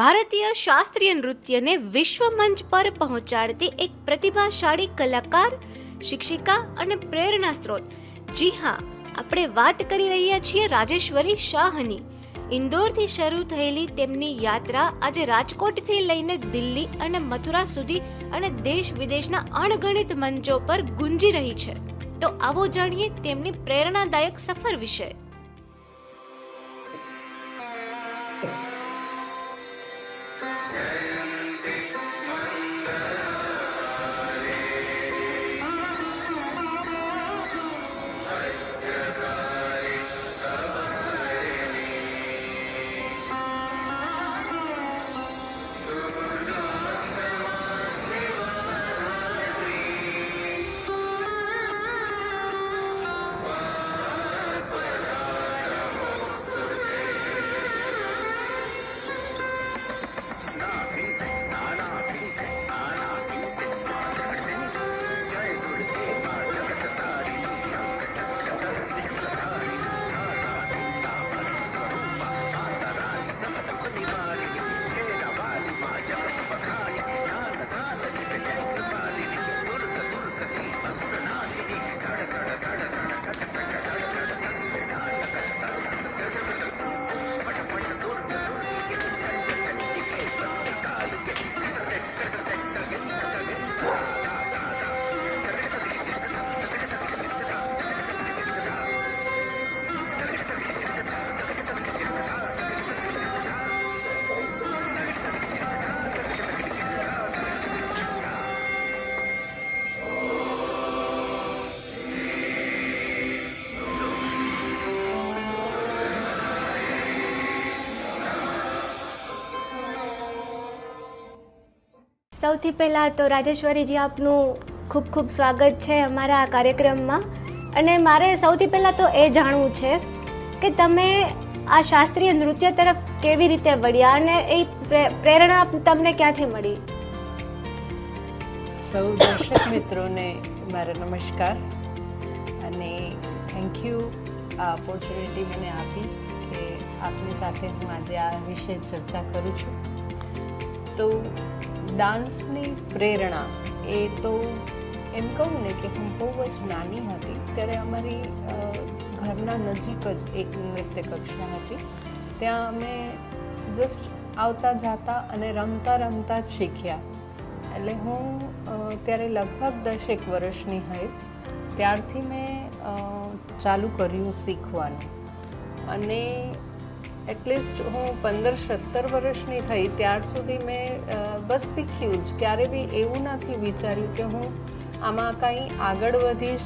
ભારતીય શાસ્ત્રીય નૃત્યને વિશ્વ મંચ પર પહોંચાડતી એક પ્રતિભાશાળી કલાકાર, શિક્ષિકા અને પ્રેરણા સ્ત્રોત. જી હા, આપણે વાત કરી રહ્યા છીએ રાજેશ્વરી શાહની. ઇન્દોરથી શરૂ થયેલી તેમની યાત્રા આજે રાજકોટથી લઈને દિલ્હી અને મથુરા સુધી અને દેશ વિદેશના અણગણિત મંચો પર ગુંજી રહી છે. તો આવો જાણીએ તેમની પ્રેરણાદાયક સફર વિશે. સૌથી પહેલાં તો રાજેશ્વરીજી આપનું ખૂબ ખૂબ સ્વાગત છે અમારા આ કાર્યક્રમમાં. અને મારે સૌથી પહેલાં તો એ જાણવું છે કે તમે આ શાસ્ત્રીય નૃત્ય તરફ કેવી રીતે વળ્યા અને એ પ્રે- પ્રેરણા તમને ક્યાંથી મળી? સૌ દર્શક મિત્રોને મારા નમસ્કાર અને થેન્ક યુ આ ઓપોર્ચ્યુનિટી મને આપી કે આપની સાથે હું આજે આ વિશે ચર્ચા કરું છું. તો ડાન્સની પ્રેરણા એ તો એમ કહું ને કે હું બહુ જ નાની હતી. ત્યારે અમારી ઘરના નજીક જ એક નૃત્ય કક્ષા હતી. ત્યાં અમે જસ્ટ આવતા જાતા અને રમતા રમતા જ શીખ્યા. એટલે હું ત્યારે લગભગ દસેક વર્ષની હઈશ. ત્યારથી મેં ચાલુ કર્યું શીખવાનું. અને એટલીસ્ટ હું પંદર સત્તર વર્ષની થઈ ત્યાર સુધી મેં બસ શીખ્યું જ. ક્યારે બી એવું નથી વિચાર્યું કે હું આમાં કંઈ આગળ વધીશ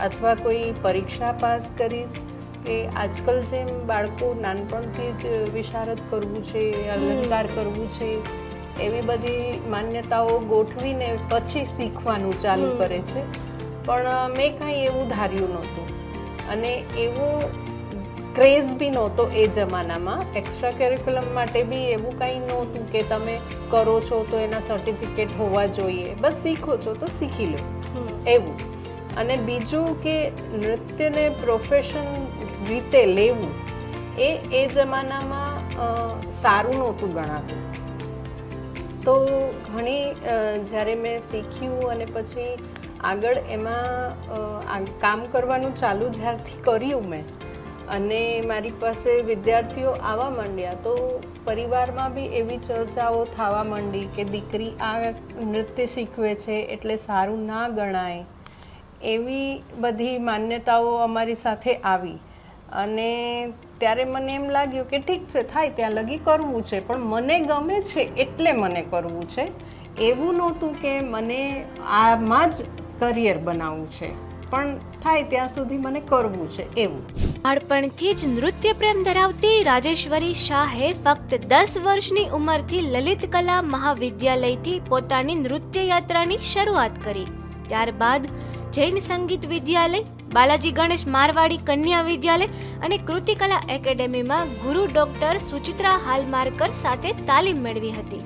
અથવા કોઈ પરીક્ષા પાસ કરીશ. કે આજકાલ જેમ બાળકો નાનપણથી જ વિશારદ કરવું છે અલંકાર કરવું છે એવી બધી માન્યતાઓ ગોઠવીને પછી શીખવાનું ચાલુ કરે છે. પણ મેં કાંઈ એવું ધાર્યું નહોતું. અને એવો ક્રેઝ બી નહોતો એ જમાનામાં. એક્સ્ટ્રા કેરિક્યુલમ માટે બી એવું કંઈ નહોતું કે તમે કરો છો તો એના સર્ટિફિકેટ હોવા જોઈએ. બસ શીખો છો તો શીખી લો. એવું. અને બીજું કે નૃત્યને પ્રોફેશન રીતે લેવું એ એ જમાનામાં સારું નહોતું ગણાતું. તો ઘણી જ્યારે મેં શીખ્યું અને પછી આગળ એમાં કામ કરવાનું ચાલુ જ્યારથી કર્યું મેં અને મારી પાસે વિદ્યાર્થીઓ આવવા માંડ્યા, તો પરિવારમાં બી એવી ચર્ચાઓ થવા માંડી કે દીકરી આ નૃત્ય શીખવે છે એટલે સારું ના ગણાય, એવી બધી માન્યતાઓ અમારી સાથે આવી. અને ત્યારે મને એમ લાગ્યું કે ઠીક છે, થાય ત્યાં લગી કરવું છે, પણ મને ગમે છે એટલે મને કરવું છે. એવું નહોતું કે મને આમાં જ કરિયર બનાવવું છે. પણ થાય ત્યાં સુધી મને કરવું છે એવું. બાળપણથી જ નૃત્ય પ્રેમ ધરાવતી રાજેશ્વરી શાહે ફક્ત દસ વર્ષની ઉંમરથી લલિત કલા મહાવિદ્યાલયથી પોતાની નૃત્ય યાત્રાની શરૂઆત કરી. ત્યારબાદ જૈન સંગીત વિદ્યાલય, બાલાજી ગણેશ મારવાડી કન્યા વિદ્યાલય અને કૃતિકલા એકેડેમીમાં ગુરુ ડોક્ટર સુચિત્રા હાલમારકર સાથે તાલીમ મેળવી હતી.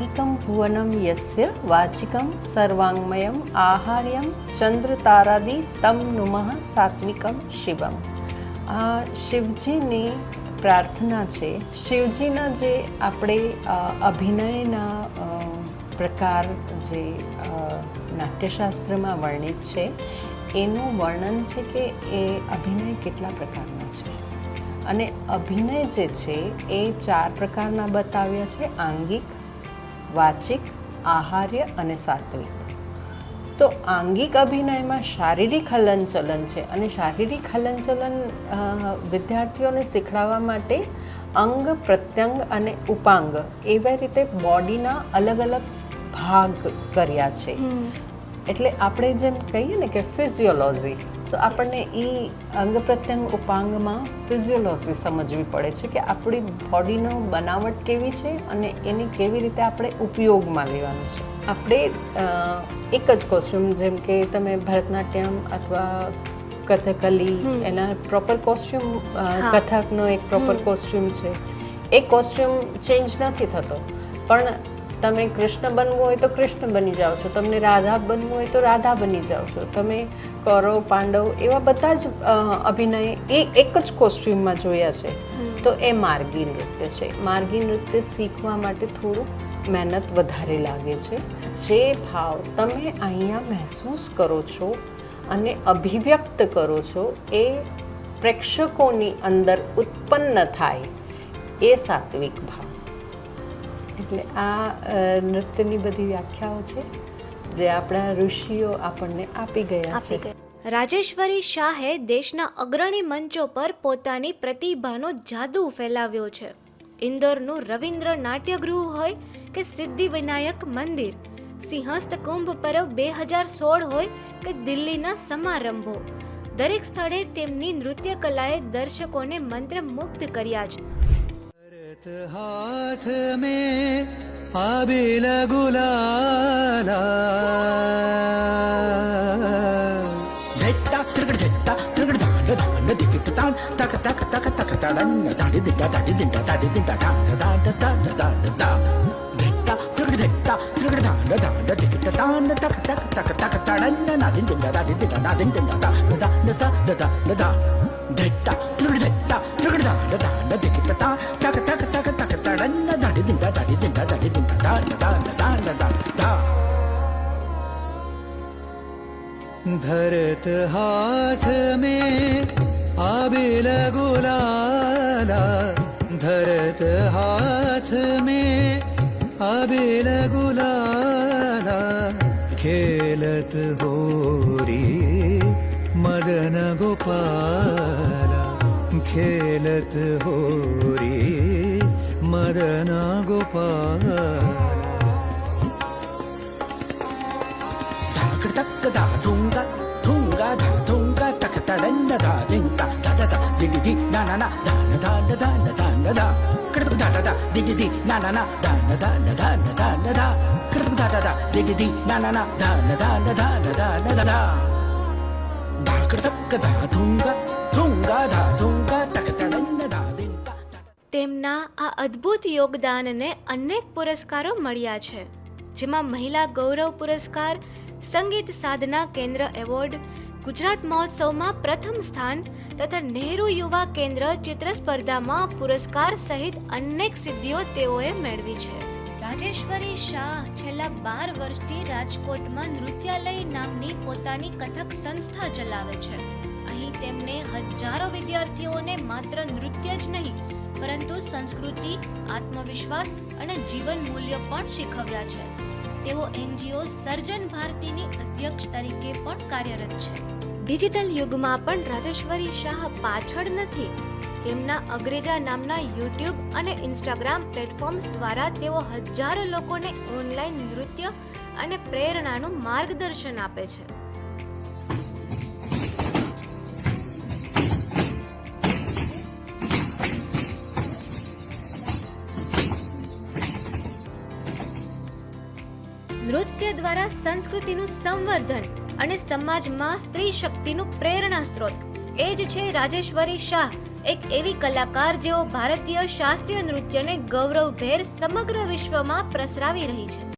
એકમ ભુવનમ યસ્ય વાચિકમ સર્વાંગમયમ આહાર્યમ ચંદ્ર તારાદિ તમ નુમઃ સાત્વિકમ શિવમ આ શિવજીની પ્રાર્થના છે. શિવજીના જે આપણે અભિનયના પ્રકાર જે નાટ્યશાસ્ત્રમાં વર્ણિત છે, એનું વર્ણન છે કે એ અભિનય કેટલા પ્રકારનો છે. અને અભિનય જે છે, એ ચાર પ્રકારના બતાવ્યા છે. આંગિક વાચિક આહાર્ય અને સાત્વિક. તો આંગિક અભિનયમાં શારીરિક હલનચલન છે અને શારીરિક હલનચલન વિદ્યાર્થીઓને શીખડાવવા માટે અંગ પ્રત્યંગ અને ઉપાંગ એવી રીતે બોડીના અલગ અલગ ભાગ કર્યા છે. એટલે આપણે જેમ કહીએ ને કે ફિઝિયોલોજી તો આપણને એ અંગ પ્રત્યંગ ઉપાંગમાં ફિઝિયોલોજી સમજવી પડે છે કે આપણી બોડીનો બનાવટ કેવી છે અને એને કેવી રીતે આપણે ઉપયોગમાં લેવાનું છે. આપણે એક જ કોસ્ટ્યુમ જેમ કે તમે ભરતનાટ્યમ અથવા કથકલી એના પ્રોપર કોસ્ટ્યુમ કથકનો એક પ્રોપર કોસ્ટ્યુમ છે. એ કોસ્ટ્યુમ ચેન્જ નથી થતો. પણ તમે કૃષ્ણ બનવું હોય તો કૃષ્ણ બની જાઓ છો. તમને રાધા બનવું હોય તો રાધા બની જાઓ છો. તમે કૌરવ પાંડવ એવા બધા જ અભિનય એ એક જ કોસ્ટ્યુમમાં જોયા છે. તો એ માર્ગી નૃત્ય છે. માર્ગી નૃત્ય શીખવા માટે થોડું મહેનત વધારે લાગે છે. જે ભાવ તમે અહીંયા મહેસૂસ કરો છો અને અભિવ્યક્ત કરો છો એ પ્રેક્ષકોની અંદર ઉત્પન્ન થાય એ સાત્વિક ભાવ. એટલે આ નૃત્યની બધી વ્યાખ્યાઓ છે જે આપણા ઋષિઓ આપણને આપી ગયા છે. રાજેશ્વરી શાહે દેશના અગ્રણી મંચો પર પોતાની પ્રતિભાનો જાદુ ફેલાવ્યો છે. ઇન્દોરનું રવિન્દ્ર નાટ્યગૃહ હોય કે સિદ્ધિવિનાયક મંદિર સિંહસ્થ કુંભ પર્વ બે હજાર સોળ હોય કે દિલ્હીના સમારંભો. દરેક સ્થળે તેમની નૃત્ય કલાએ દર્શકોને મંત્રમુગ્ધ કર્યા છે. भरत हाथ में आबिल गुलाला धिट्टा त्रिकट धिट्टा त्रिकट धरत हाथ में आबिल गुलाला धरत हाथ में आबिल गुलाला खेलत होरी मदन गोपाला खेलत होरी मदन गोपाला టక్ దా తుంగ తుంగ ధ తుంగ టక్ తడంద దా దింత దడ ద దిగి ది నా నా నా దాన దాన దాన దాన దా కడకు దా దా దిగి ది నా నా నా దాన దాన దాన దాన దా కడకు దా దా దిగి ది నా నా నా దాన దాన దాన దాన దా దా కడక దా తుంగ తుంగ దా తుంగ టక్ తడంద దా దింత તેમના આ અદ્ભુત યોગદાનને અનેક પુરસ્કારો મળ્યા છે જેમાં મહિલા ગૌરવ પુરસ્કાર સંગીત સાધના કેન્દ્ર એવોર્ડ, ગુજરાત મહોત્સવમાં પ્રથમ સ્થાન તથા નહેરુ યુવા કેન્દ્ર ચિત્ર સ્પર્ધામાં પુરસ્કાર સહિત અનેક સિદ્ધિઓ તેઓએ મેળવી છે. રાજેશ્વરી શાહ છેલ્લા બાર વર્ષથી રાજકોટમાં નૃત્યાલય નામની પોતાની કથક સંસ્થા ચલાવે છે. અહીં તેમને હજારો વિદ્યાર્થીઓને માત્ર નૃત્ય જ નહીં, પરંતુ સંસ્કૃતિ, આત્મવિશ્વાસ અને જીવન મૂલ્ય પણ શીખવ્યા છે. તેઓ એનજીઓ સર્જન ભારતીની અધ્યક્ષ તરીકે પણ કાર્યરત છે. ડિજિટલ યુગમાં પણ રાજેશ્વરી શાહ પાછળ નથી. તેમના અગ્રેજા નામના યુટ્યુબ અને ઇન્સ્ટાગ્રામ પ્લેટફોર્મ્સ દ્વારા તેઓ હજારો લોકોને ઓનલાઈન નૃત્ય અને પ્રેરણાનું માર્ગદર્શન આપે છે. નૃત્ય દ્વારા સંસ્કૃતિનું સંવર્ધન અને સમાજમાં સ્ત્રી શક્તિનું પ્રેરણા સ્ત્રોત. એ જ છે રાજેશ્વરી શાહ, એક એવી કલાકાર જેઓ ભારતીય શાસ્ત્રીય નૃત્યને ગૌરવભેર સમગ્ર વિશ્વમાં પ્રસરાવી રહી છે.